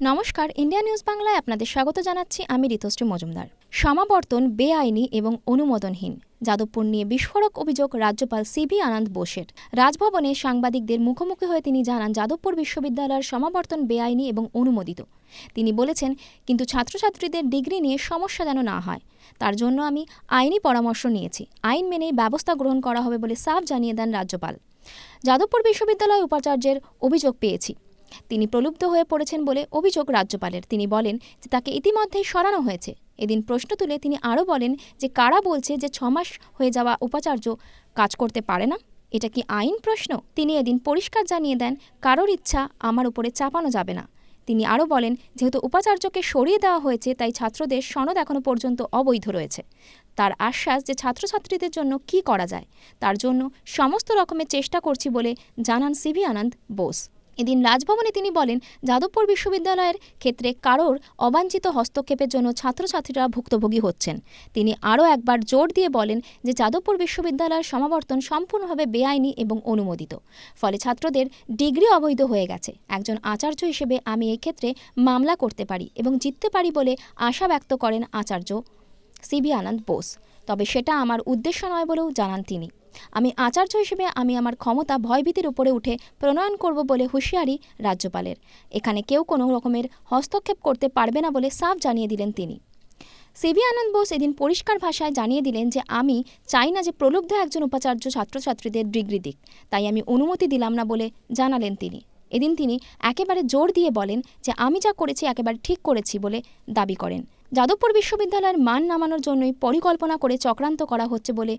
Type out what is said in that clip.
নমস্কার, India news বাংলায় আপনাদের স্বাগত জানাচ্ছি আমি ঋতুশ্রী মজুমদার। সমাবর্তন বেআইনি এবং অনুমোদনহীন। যাদবপুর নিয়ে বিস্ফোরক অভিযোগ রাজ্যপাল সিবি আনন্দ বোসের। রাজভবনে সাংবাদিকদের মুখোমুখি হয়ে তিনি জানান, যাদবপুর বিশ্ববিদ্যালয়ের সমাবর্তন বেআইনি এবং অনুমোদিত। তিনি বলেছেন, কিন্তু ছাত্রছাত্রীদের ডিগ্রি নিয়ে সমস্যা যেন না হয়। তার জন্য আমি আইনি পরামর্শ নিয়েছি। আইন মেনেই ব্যবস্থা গ্রহণ করা হবে বলে সাফ জানিয়ে দেন রাজ্যপাল। যাদবপুর বিশ্ববিদ্যালয় উপাচার্যের অভিযোগ পেয়েছি। তিনি প্রলুব্ধ হয়ে পড়েছেন বলে অভিযোগ রাজ্যপালের। তিনি বলেন যে তাকে ইতিমধ্যেই সরানো হয়েছে। এদিন প্রশ্ন তুলে তিনি আরও বলেন যে কারা বলছে যে ছমাস হয়ে যাওয়া উপাচার্য কাজ করতে পারে না? এটা কি আইন প্রশ্ন? তিনি এদিন পরিষ্কার জানিয়ে দেন, কারোর ইচ্ছা আমার উপরে চাপানো যাবে না। তিনি আরও বলেন, যেহেতু উপাচার্যকে সরিয়ে দেওয়া হয়েছে, তাই ছাত্রদের সনদ এখনও পর্যন্ত অবৈধ রয়েছে। তার আশ্বাস যে ছাত্রছাত্রীদের জন্য কি করা যায়, তার জন্য সমস্ত রকমের চেষ্টা করছি বলে জানান সিভি আনন্দ বোস। এদিন রাজভবনে তিনি বলেন, যাদবপুর বিশ্ববিদ্যালয়ের ক্ষেত্রে কারোর অবাঞ্ছিত হস্তক্ষেপের জন্য ছাত্রছাত্রীরা ভুক্তভোগী হচ্ছেন। তিনি আরও একবার জোর দিয়ে বলেন যে, যাদবপুর বিশ্ববিদ্যালয়ের সমাবর্তন সম্পূর্ণভাবে বেআইনি এবং অনুমোদিত। ফলে ছাত্রদের ডিগ্রি অবৈধ হয়ে গেছে। একজন আচার্য হিসেবে আমি ক্ষেত্রে মামলা করতে পারি এবং জিততে পারি বলে আশা ব্যক্ত করেন আচার্য সিবি আনন্দ বোস। তবে সেটা আমার উদ্দেশ্য নয় বলেও জানান তিনি। আমি আচার্য হিসেবে আমি আমার ক্ষমতা ভয়ভীতির উপরে উঠে প্রণয়ন করব বলে হুঁশিয়ারি রাজ্যপালের। এখানে কেউ কোনো রকমের হস্তক্ষেপ করতে পারবে না বলে সাফ জানিয়ে দিলেন তিনি। সিবি আনন্দ বোস এদিন পরিষ্কার ভাষায় জানিয়ে দিলেন যে, আমি চাই না যে প্রলুব্ধ একজন উপাচার্য ছাত্রছাত্রীদের ডিগ্রি দিক। তাই আমি অনুমতি দিলাম না বলে জানালেন তিনি। এদিন তিনি একেবারে জোর দিয়ে বলেন যে, আমি যা করেছি একেবারে ঠিক করেছি বলে দাবি করেন। যাদবপুর বিশ্ববিদ্যালয়ের মান নামানোর জন্যই পরিকল্পনা করে চক্রান্ত করা হচ্ছে বলে